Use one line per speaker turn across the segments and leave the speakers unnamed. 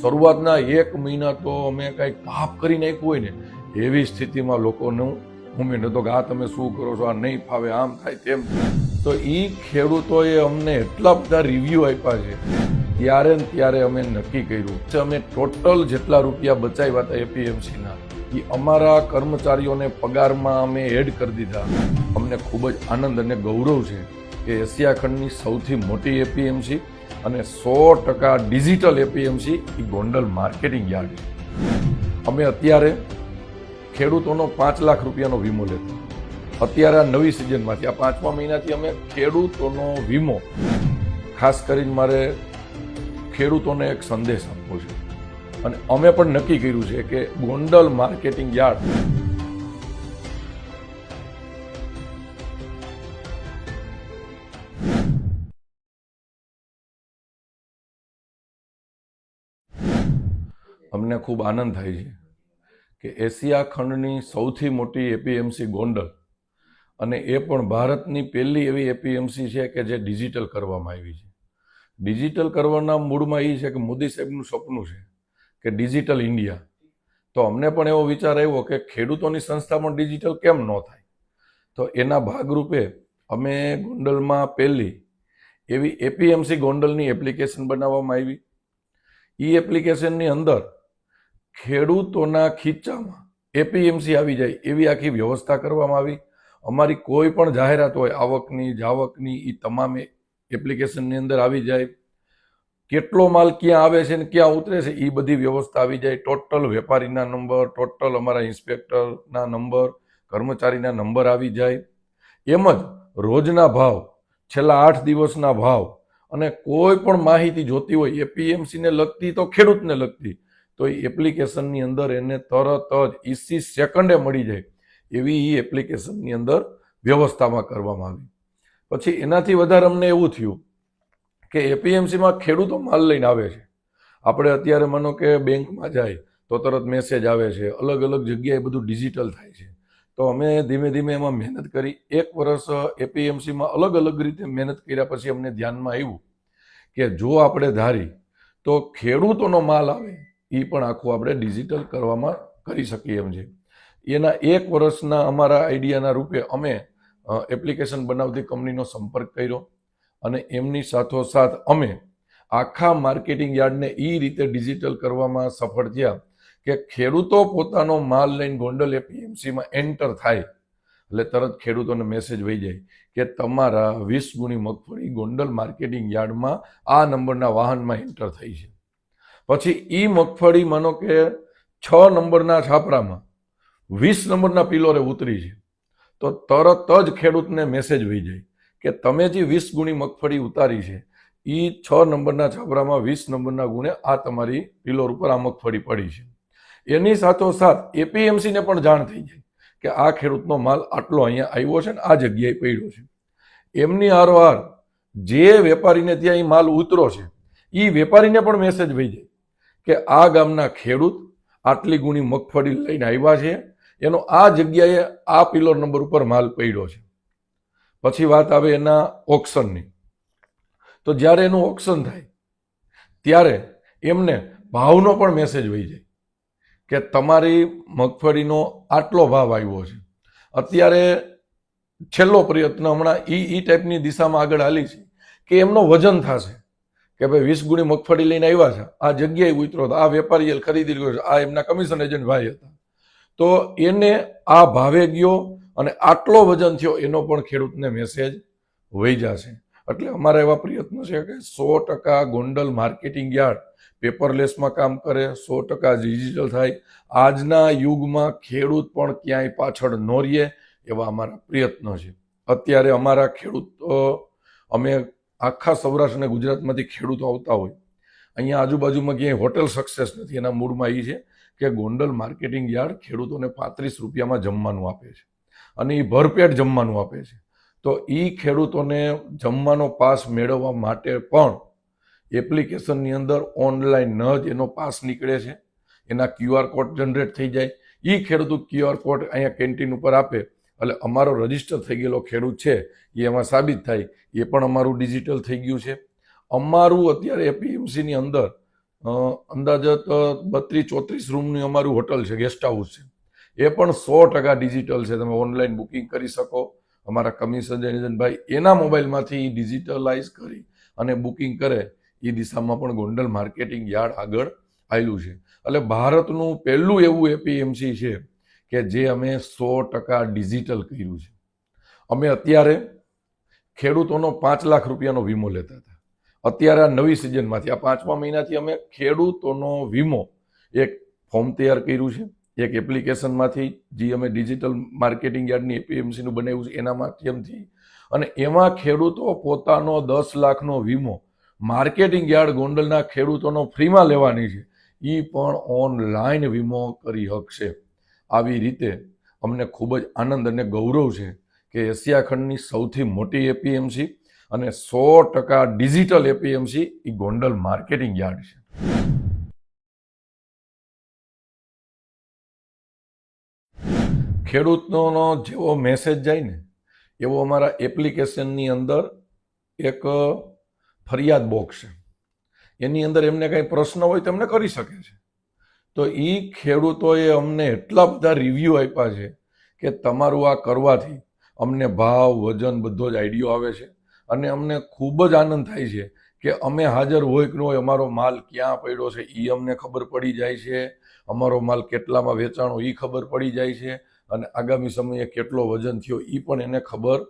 શરૂઆતના એક મહિના તો અમે કંઈક પાપ કરી નાખ્યું હોય ને, એવી સ્થિતિમાં લોકોનું ઉમેર નતો કે આ તમે શું કરો છો, આ નહીં ફાવે, આમ થાય તેમ. તો એ ખેડૂતોએ અમને એટલા બધા રિવ્યૂ આપ્યા છે, ત્યારે ને ત્યારે અમે નક્કી કર્યું કે અમે ટોટલ જેટલા રૂપિયા બચાવ્યા હતા એપીએમસીના એ અમારા કર્મચારીઓને પગારમાં અમે એડ કરી દીધા. અમને ખૂબ જ આનંદ અને ગૌરવ છે કે એશિયા ખંડની સૌથી મોટી એપીએમસી અને સો ટકા ડિજિટલ એપીએમસી એ ગોંડલ માર્કેટિંગ યાર્ડ. અમે અત્યારે ખેડૂતોનો પાંચ લાખ રૂપિયાનો વીમો લેતા. અત્યારે આ નવી સિઝનમાંથી, આ પાંચમા મહિનાથી અમે ખેડૂતોનો વીમો. ખાસ કરીને મારે ખેડૂતોને એક સંદેશ આપવો છે. અને અમે પણ નક્કી કર્યું છે કે ગોંડલ માર્કેટિંગ યાર્ડ અમને ખૂબ આનંદ થાય છે કે એશિયા ખંડની સૌથી મોટી એપીએમસી ગોંડલ અને એ પણ ભારતની પહેલી એવી એપીએમસી છે કે જે ડિજિટલ કરવામાં આવી છે. ડિજિટલ કરવાના મૂળમાં એ છે કે મોદી સાહેબનું સપનું છે કે ડિજિટલ ઇન્ડિયા. તો અમને પણ એવો વિચાર આવ્યો કે ખેડૂતોની સંસ્થા પણ ડિજિટલ કેમ ન થાય? તો એના ભાગરૂપે અમે ગોંડલમાં પહેલી એવી એપીએમસી ગોંડલની એપ્લિકેશન બનાવવામાં આવી. એ એપ્લિકેશનની અંદર ખેડૂતોના ખીચામાં એપીએમસી આવી જાય એવી આખી વ્યવસ્થા કરવામાં આવી. અમારી કોઈ પણ જાહેરાત હોય, આવકની, જાવકની એ તમામ એપ્લિકેશનની અંદર આવી જાય. કેટલો માલ ક્યાં આવે છે ને ક્યાં ઉતરે છે એ બધી વ્યવસ્થા આવી જાય. ટોટલ વેપારીના નંબર ટોટલ અમારા ઇન્સ્પેક્ટરના નંબર કર્મચારીના નંબર આવી જાય. એમ જ રોજના ભાવ, છેલ્લા આઠ દિવસના ભાવ અને કોઈ પણ માહિતી જોતી હોય એપીએમસીને લગતી તો ખેડૂતને લગતી તો એ એપ્લિકેશનની અંદર એને તરત જ ઈસી સેકન્ડે મળી જાય. એવી એ એપ્લિકેશનની અંદર વ્યવસ્થામાં કરવામાં આવી. પછી એનાથી વધારે અમને એવું થયું કે એપીએમસીમાં ખેડૂતો માલ લઈને આવે છે. આપણે અત્યારે માનો કે બેંકમાં જાય તો તરત મેસેજ આવે છે, અલગ અલગ જગ્યાએ બધું ડિજિટલ થાય છે. તો અમે ધીમે ધીમે એમાં મહેનત કરી, એક વર્ષ એપીએમસીમાં અલગ અલગ રીતે મહેનત કર્યા પછી અમને ધ્યાનમાં આવ્યું કે જો આપણે ધારી તો ખેડૂતોનો માલ આવે એ પણ આખું આપણે ડિજિટલ કરવામાં કરી શકીએ એમ છે. એના એક વર્ષના અમારા આઈડિયાના રૂપે અમે એપ્લિકેશન બનાવતી કંપનીનો સંપર્ક કર્યો અને એમની સાથોસાથ અમે આખા માર્કેટિંગ યાર્ડને એ રીતે ડિજિટલ કરવામાં સફળ થયા કે ખેડૂતો પોતાનો માલ લઈને ગોંડલ એપીએમસીમાં એન્ટર થાય, એટલે તરત ખેડૂતોને મેસેજ વહી જાય કે તમારા વીસ ગુણી મગફળી ગોંડલ માર્કેટિંગ યાર્ડમાં આ નંબરના વાહનમાં એન્ટર થઈ છે. પછી એ મગફળી માનો કે છ નંબરના છાપરામાં, વીસ નંબરના પિલોરે ઉતરી છે. તો તરત જ ખેડૂતને મેસેજ હોઈ જાય કે તમે જે વીસ ગુણી મગફળી ઉતારી છે એ છ નંબરના છાપરામાં વીસ નંબરના ગુણે આ તમારી પિલોર ઉપર આ મગફળી પડી છે. એની સાથોસાથ એપીએમસીને પણ જાણ થઈ જાય કે આ ખેડૂતનો માલ આટલો અહીંયા આવ્યો છે ને આ જગ્યાએ પડ્યો છે. એમની હારોહાર જે વેપારીને ત્યાં એ માલ ઉતરો છે એ વેપારીને પણ મેસેજ વહી જાય. કે આ ગામના ખેડૂત આટલી ગુણી મગફળી લઈને આવ્યા છે, એનો આ જગ્યાએ આ પિલર નંબર ઉપર માલ પડ્યો છે. પછી વાત આવે એના ઓક્શનની તો જ્યારે એનું ઓક્શન થાય, ત્યારે એમને ભાવનો પણ મેસેજ વહી જાય કે તમારી મગફળીનો આટલો ભાવ આવ્યો છે. અત્યારે છેલ્લો પ્રયત્ન હમણાં એ ટાઈપની દિશામાં આગળ હાલી છે કે એમનો વજન થશે. કે ભાઈ વીસ ગુણી મગફળી લઈને આવ્યા છે. આ જગ્યાએ ઉતરો આ વેપારીએ ખરીદી ગયો છે. આ એમના કમિશન એજન્ટ ભાઈ હતા. તો એને આ ભાવે ગયો અને આટલો વજન થયો, એનો પણ ખેડૂતને મેસેજ વહી જશે. એટલે અમારા એવા પ્રયત્નો છે કે સો ટકા ગોંડલ માર્કેટિંગ યાર્ડ પેપરલેસમાં કામ કરે, સો ટકા ડિજિટલ થાય. આજના યુગમાં ખેડૂત પણ ક્યાંય પાછળ ન રહીએ એવા અમારા પ્રયત્નો છે. અત્યારે અમારા ખેડૂતો, અમે આખા સૌરાષ્ટ્ર અને ગુજરાતમાંથી ખેડૂતો આવતા હોય, અહીંયા આજુબાજુમાં ક્યાંય હોટેલ સક્સેસ નથી. એના મૂળમાં એ છે કે ગોંડલ માર્કેટિંગ યાર્ડ ખેડૂતોને પાંત્રીસ રૂપિયામાં જમવાનું આપે છે અને એ ભરપેટ જમવાનું આપે છે. તો એ ખેડૂતોને જમવાનો પાસ મેળવવા માટે પણ એપ્લિકેશનની અંદર ઓનલાઈન જ એનો પાસ નીકળે છે. એના ક્યુઆર કોડ જનરેટ થઈ જાય. એ ખેડૂત ક્યુઆર કોડ અહીંયા કેન્ટીન ઉપર આપે એટલે અમારો રજિસ્ટર થઈ ગયેલો ખેડૂત છે, એ એમાં સાબિત થાય. એ પણ અમારું ડિજિટલ થઈ ગયું છે. અમારું અત્યારે એપીએમસીની અંદર અંદાજત બત્રીસ ચોત્રીસ રૂમની અમારું હોટલ છે, ગેસ્ટ હાઉસ છે. એ પણ સો ટકા ડિજિટલ છે. તમે ઓનલાઈન બુકિંગ કરી શકો. અમારા કમિશન એજન્ટભાઈ એના મોબાઈલમાંથી ડિજિટલાઇઝ કરી અને બુકિંગ કરે. એ દિશામાં પણ ગોંડલ માર્કેટિંગ યાર્ડ આગળ આવેલું છે. એટલે ભારતનું પહેલું એવું એપીએમસી છે. કે જે અમે સો ટકા ડિજિટલ કર્યું છે. અમે અત્યારે ખેડૂતોનો પાંચ લાખ રૂપિયાનો વીમો લેતા હતા. અત્યારે આ નવી સિઝનમાંથી, આ પાંચમા મહિનાથી અમે ખેડૂતોનો વીમો એક ફોર્મ તૈયાર કર્યું છે. એક એપ્લિકેશનમાંથી જે અમે ડિજિટલ માર્કેટિંગ યાર્ડની એપીએમસીનું બનાવ્યું છે, એના માધ્યમથી. અને એમાં ખેડૂતો પોતાનો દસ લાખનો વીમો માર્કેટિંગ યાર્ડ ગોંડલના ખેડૂતોનો ફ્રીમાં લેવાની છે. એ પણ ઓનલાઈન વીમો કરી શકશે આવી રીતે અમને ખૂબ જ આનંદ અને ગૌરવ છે કે એશિયા ખંડની સૌથી મોટી એપીએમસી અને સો ટકા ડિજિટલ એપીએમસી એ ગોંડલ માર્કેટિંગ યાર્ડ છે. ખેડૂતનો જેવો મેસેજ જાય ને, એવો અમારા એપ્લિકેશનની અંદર એક ફરિયાદ બોક્સ છે. એની અંદર એમને કંઈ પ્રશ્ન હોય તો એમને કરી શકે છે. તો એ ખેડૂતોએ અમને એટલા બધા રિવ્યૂ આપ્યા છે કે તમારું આ કરવાથી અમને ભાવ, વજન બધો જ આઈડિયો આવે છે. અને અમને ખૂબ જ આનંદ થાય છે કે અમે હાજર હોય કે ન હોય, અમારો માલ ક્યાં પડ્યો છે એ અમને ખબર પડી જાય છે. અમારો માલ કેટલામાં વેચાણો એ ખબર પડી જાય છે. અને આગામી સમયે કેટલો વજન થયો એ પણ એને ખબર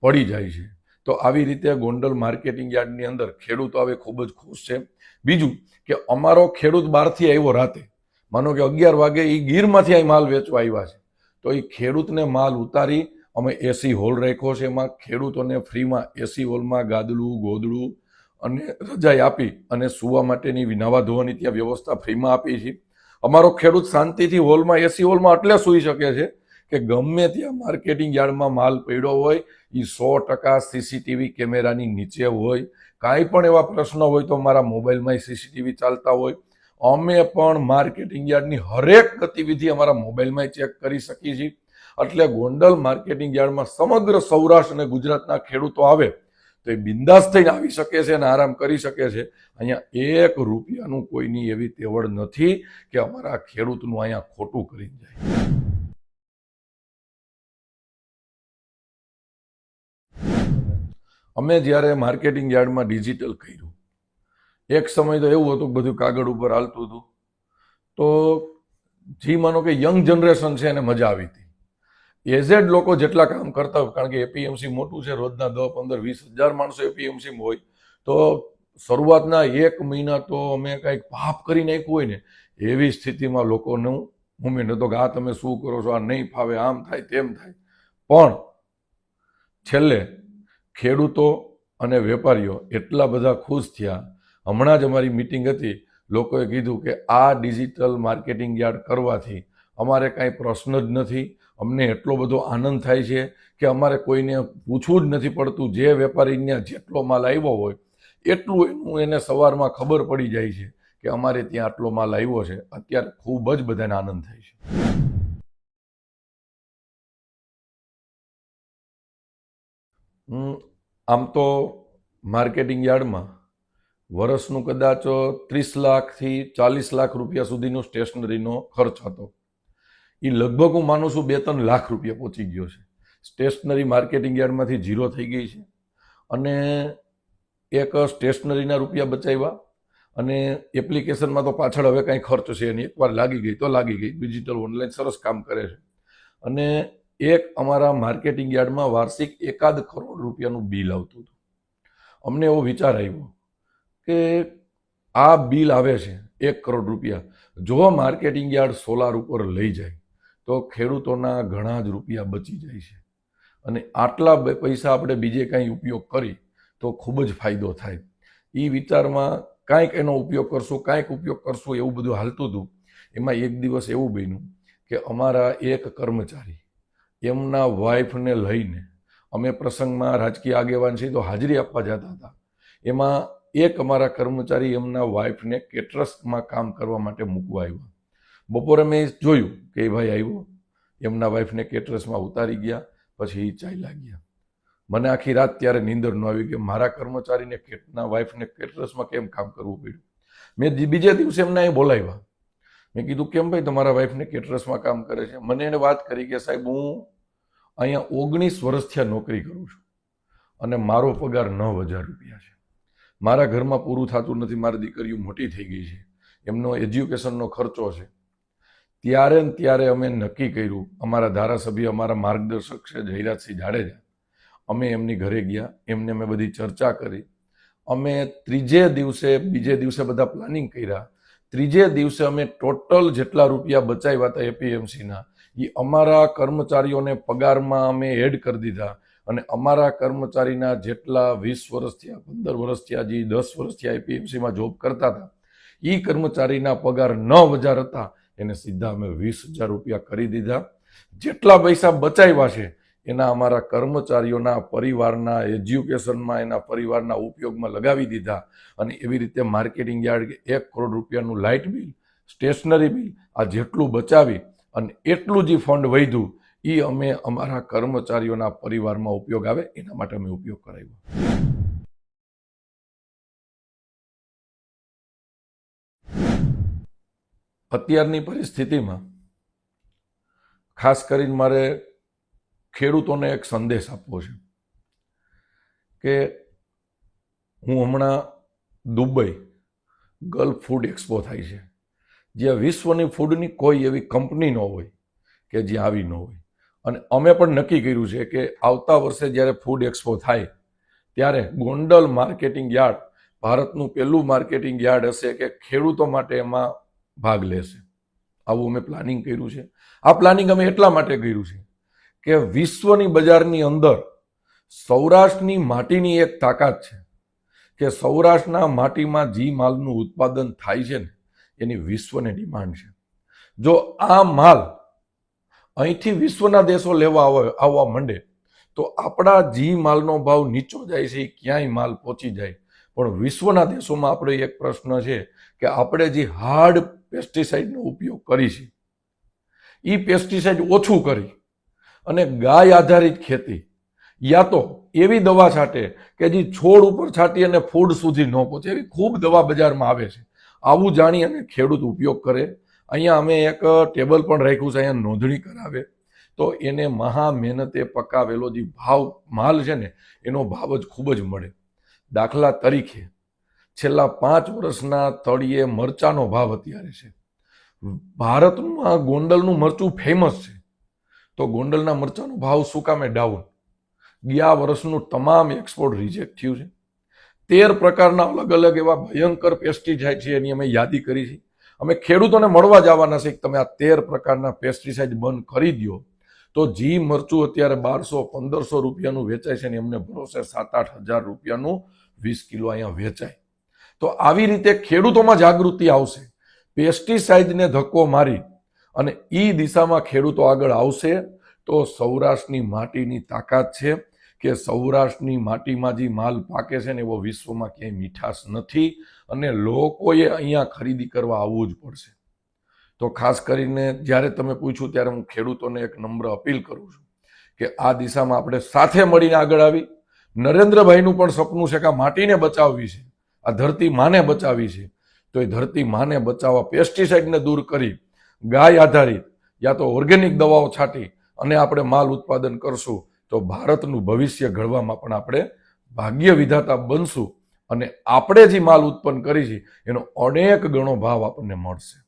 પડી જાય છે. તો આવી રીતે ગોંડલ માર્કેટિંગ યાર્ડની અંદર ખેડૂતો હવે ખૂબ જ ખુશ છે. બીજું કે અમારો ખેડૂત બહારથી આવ્યો રાતે. માનો કે અગિયાર વાગે એ ગીરમાંથી અહીં માલ વેચવા આવ્યા છે. તો એ ખેડૂતને માલ ઉતારી અમે એસી હોલ રાખ્યો છે. એમાં ખેડૂતોને ફ્રીમાં એસી હોલમાં ગાદલું ગોદડું અને રજાઈ આપી અને સુવા માટેની વિનાવા ધોવાની ત્યાં વ્યવસ્થા ફ્રીમાં આપી છે. અમારો ખેડૂત શાંતિથી હોલમાં, એસી હોલમાં એટલે સૂઈ શકે છે કે ગમે ત્યાં માર્કેટિંગ યાર્ડમાં માલ પડ્યો હોય એ સો ટકા સીસીટીવી કેમેરાની નીચે હોય. કાંઈ પણ એવા પ્રશ્નો હોય તો મારા મોબાઈલમાં સીસીટીવી ચાલતા હોય. અમે પણ માર્કેટિંગ યાર્ડની હરેક ગતિવિધિ અમારા મોબાઈલમાં ચેક કરી શકીએ છીએ. એટલે ગોંડલ માર્કેટિંગ યાર્ડમાં સમગ્ર સૌરાષ્ટ્ર અને ગુજરાતના ખેડૂતો આવે તો એ બિંદાસ થઈને આવી શકે છે અને આરામ કરી શકે છે. અહીંયા એક રૂપિયાનું કોઈની એવી તેવડ નથી કે અમારા ખેડૂતનું અહીંયા ખોટું કરીને જાય. અમે જ્યારે માર્કેટિંગ યાર્ડમાં ડિજિટલ કર્યું એક સમય તો એવું હતું બધું કાગળ ઉપર હાલતું હતું. તો જી માનો કે યંગ જનરેશન છે, એને મજા આવી હતી. એઝેડ લોકો જેટલા કામ કરતા હોય, કારણ કે એપીએમસી મોટું છે, રોજના દસ, પંદર, વીસ હજાર માણસો એપીએમસીમાં હોય. તો શરૂઆતના એક મહિના તો અમે કંઈક પાપ કરી નાખ્યું હોય ને, એવી સ્થિતિમાં લોકોનું મુમેન્ટ હતો કે આ તમે શું કરો છો, આ નહીં ફાવે, આમ થાય, તેમ થાય. પણ છેલ્લે ખેડૂતો અને વેપારીઓ એટલા બધા ખુશ થયા હમણાં જ અમારી મિટિંગ હતી. લોકોએ કીધું કે આ ડિજિટલ માર્કેટિંગ યાર્ડ કરવાથી અમારે કાંઈ પ્રશ્ન જ નથી. અમને એટલો બધો આનંદ થાય છે કે અમારે કોઈને પૂછવું જ નથી પડતું જે વેપારીને જેટલો માલ આવ્યો હોય. એટલું એનું એને સવારમાં ખબર પડી જાય છે કે અમારે ત્યાં આટલો માલ આવ્યો છે. અત્યારે ખૂબ જ બધાને આનંદ થાય છે. આમ તો માર્કેટિંગ યાર્ડમાં વર્ષનું કદાચ ત્રીસ લાખથી ચાલીસ લાખ રૂપિયા સુધીનો સ્ટેશનરીનો ખર્ચ હતો. એ લગભગ હું માનું છું બે ત્રણ લાખ રૂપિયા પહોંચી ગયો છે. સ્ટેશનરી માર્કેટિંગ યાર્ડમાંથી ઝીરો થઈ ગઈ છે. અને એક સ્ટેશનરીના રૂપિયા બચાવ્યા. અને એપ્લિકેશનમાં તો પાછળ હવે કાંઈ ખર્ચ છે નહીં. એકવાર લાગી ગઈ તો લાગી ગઈ. ડિજિટલ ઓનલાઈન સરસ કામ કરે છે. અને એક અમારા માર્કેટિંગ યાર્ડમાં વાર્ષિક એકાદ કરોડ રૂપિયાનું બિલ આવતું હતું. અમને એવો વિચાર આવ્યો. કે આ બિલ આવે છે, એક કરોડ રૂપિયા. જો માર્કેટિંગ યાર્ડ સોલાર ઉપર લઈ જાય તો ખેડૂતોના ઘણા જ રૂપિયા બચી જાય છે. અને આટલા પૈસા આપણે બીજે કાંઈ ઉપયોગ કરી તો ખૂબ જ ફાયદો થાય. એ વિચારમાં કાંઈક એનો ઉપયોગ કરશું, કાંઈક ઉપયોગ કરશું એવું બધું હાલતું હતું. એમાં એક દિવસ એવું બન્યું કે અમારા એક કર્મચારી એમના વાઈફને લઈને અમે પ્રસંગમાં રાજકીય આગેવાન છીએ તો હાજરી આપવા જતા હતા. એમાં એક અમારા કર્મચારી એમના વાઈફને કેટરસમાં કામ કરવા માટે મૂકવા આવ્યા. બપોરે મેં જોયું કે એ ભાઈ આવ્યો. એમના વાઈફને કેટરસમાં ઉતારી ગયા, પછી એ ચાલ્યા ગયા. મને આખી રાત ત્યારે નીંદર ન આવી કે મારા કર્મચારીને કેટના વાઈફને કેટરસમાં કેમ કામ કરવું પડ્યું? મેં બીજા દિવસે એમને અહીં બોલાવ્યા. મેં કીધું, કેમ ભાઈ તમારા વાઈફને કેટરસમાં કામ કરે છે? મને એને વાત કરી કે, સાહેબ, હું અહીંયા ઓગણીસ વર્ષથી નોકરી કરું છું અને મારો પગાર નવ હજાર રૂપિયા છે. મારા ઘરમાં પૂરું થતું નથી, મારી દીકરીઓ મોટી થઈ ગઈ છે. એમનો એજ્યુકેશનનો ખર્ચો છે. ત્યારે ને ત્યારે અમે નક્કી કર્યું, અમારા ધારાસભ્ય અમારા માર્ગદર્શક છે, જયરાજસિંહ જાડેજા. અમે એમની ઘરે ગયા, એમને અમે બધી ચર્ચા કરી. અમે ત્રીજે દિવસે, બીજે દિવસે બધા પ્લાનિંગ કર્યા. ત્રીજે દિવસે અમે ટોટલ જેટલા રૂપિયા બચાવ્યા હતા એપીએમસીના એ અમારા કર્મચારીઓને પગારમાં અમે એડ કરી દીધા. અને અમારા કર્મચારીના જેટલા વીસ વર્ષ થયા, પંદર વર્ષ થયા જે દસ વર્ષ થયા એપીએમસીમાં જોબ કરતા હતા એ કર્મચારીના પગાર નવ હજાર હતા એને સીધા અમે વીસ હજાર રૂપિયા કરી દીધા. જેટલા પૈસા બચાવ્યા છે, એના અમારા કર્મચારીઓના પરિવારના, એજ્યુકેશનમાં એના પરિવારના ઉપયોગમાં લગાવી દીધા. અને એવી રીતે માર્કેટિંગ યાર્ડ એક કરોડ રૂપિયાનું લાઇટ બિલ, સ્ટેશનરી બિલ આ જેટલું બચાવી અને એટલું જે ફંડ વધ્યું એ અમે અમારા કર્મચારીઓના પરિવારમાં ઉપયોગ આવે, એના માટે અમે ઉપયોગ કરાવ્યો અત્યારની પરિસ્થિતિમાં ખાસ કરીને મારે ખેડૂતોને એક સંદેશ આપવો છે કે હું હમણાં દુબઈ ગલ્ફ ફૂડ એક્સપો થાય છે. જ્યાં વિશ્વની ફૂડની કોઈ એવી કંપની ન હોય કે જ્યાં આવી ન હોય. અને અમે પણ નક્કી કર્યું છે કે આવતા વર્ષે જ્યારે ફૂડ એક્સપો થાય, ત્યારે ગોંડલ માર્કેટિંગ યાર્ડ, ભારતનું પહેલું માર્કેટિંગ યાર્ડ હશે કે ખેડૂતો માટે એમાં ભાગ લેશે. આવું અમે પ્લાનિંગ કર્યું છે. આ પ્લાનિંગ અમે એટલા માટે કર્યું છે કે વિશ્વની બજારની અંદર સૌરાષ્ટ્રની માટીની એક તાકાત છે કે સૌરાષ્ટ્રના માટીમાં જે માલનું ઉત્પાદન થાય છે ને, એની વિશ્વને ડિમાન્ડ છે. જો આ માલ અહીંથી વિશ્વના દેશો લેવા આવે, આવવા માંડે. તો આપણા જી માલનો ભાવ નીચો જાય છે, ક્યાંય માલ પહોંચી જાય. પણ વિશ્વના દેશોમાં આપણે એક પ્રશ્ન છે કે આપણે જે હાર્ડ પેસ્ટિસાઇડનો ઉપયોગ કરી છે એ પેસ્ટિસાઇડ ઓછું કરી અને ગાય આધારિત ખેતી, યા તો એવી દવા છાંટે કે જે છોડ ઉપર છાંટી અને ફૂડ સુધી ન પહોંચે, એવી ખૂબ દવા બજારમાં આવે છે. આવું જાણી અને ખેડૂત ઉપયોગ કરે અહીંયા અમે એક ટેબલ પણ રાખ્યું છે, અહીંયા નોંધણી કરાવે. તો એને મહા મહેનતે પકાવેલો જે ભાવ, માલ છે ને, એનો ભાવ જ ખૂબ જ મળે. દાખલા તરીકે, છેલ્લા પાંચ વર્ષના તળિયે મરચાનો ભાવ અત્યારે છે. ભારતમાં ગોંડલનું મરચું ફેમસ છે. તો ગોંડલના મરચાનો ભાવ શું કામે ડાઉન ગયા વર્ષનું તમામ એક્સપોર્ટ રિજેક્ટ થયું છે. તેર પ્રકારના અલગ અલગ એવા ભયંકર પેસ્ટિસાઇડ છે, એની અમે યાદી કરી છે. અમે ખેડૂતોને મળવા જવાના છે કે તમે આ તેર પ્રકારના પેસ્ટિસાઇડ બંધ કરી દો તો જી મરચું અત્યારે બારસો, પંદરસો રૂપિયાનું વેચાય છે ને એમને ભરોસે સાત આઠ હજાર રૂપિયાનું વીસ કિલો અહીંયા વેચાય. તો આવી રીતે ખેડૂતોમાં જાગૃતિ આવશે. પેસ્ટિસાઇડને ધક્કો મારી અને એ દિશામાં ખેડૂતો આગળ આવશે તો સૌરાષ્ટ્રની માટીની તાકાત છે કે સૌરાષ્ટ્રની માટીમાં જે માલ પાકે છે ને એવો વિશ્વમાં ક્યાંય મીઠાશ નથી. અને લોકોએ અહીંયા ખરીદી કરવા આવવું જ પડશે. તો ખાસ કરીને જ્યારે તમે પૂછ્યું ત્યારે હું ખેડૂતોને એક નમ્ર અપીલ કરું છું કે આ દિશામાં આપણે સાથે મળીને આગળ આવી. નરેન્દ્રભાઈનું પણ સપનું છે કે આ માટીને બચાવવી છે. આ ધરતી માને બચાવવી છે. તો એ ધરતી માને બચાવવા પેસ્ટિસાઇડને દૂર કરી, ગાય આધારિત યા તો ઓર્ગેનિક દવાઓ છાંટી અને આપણે માલ ઉત્પાદન કરશું. તો ભારતનું ભવિષ્ય ઘડવામાં પણ આપણે ભાગ્ય વિધાતા બનશું. અને આપણે જે માલ ઉત્પન્ન કરી છે એનો અનેક ગણો ભાવ આપણને મળશે.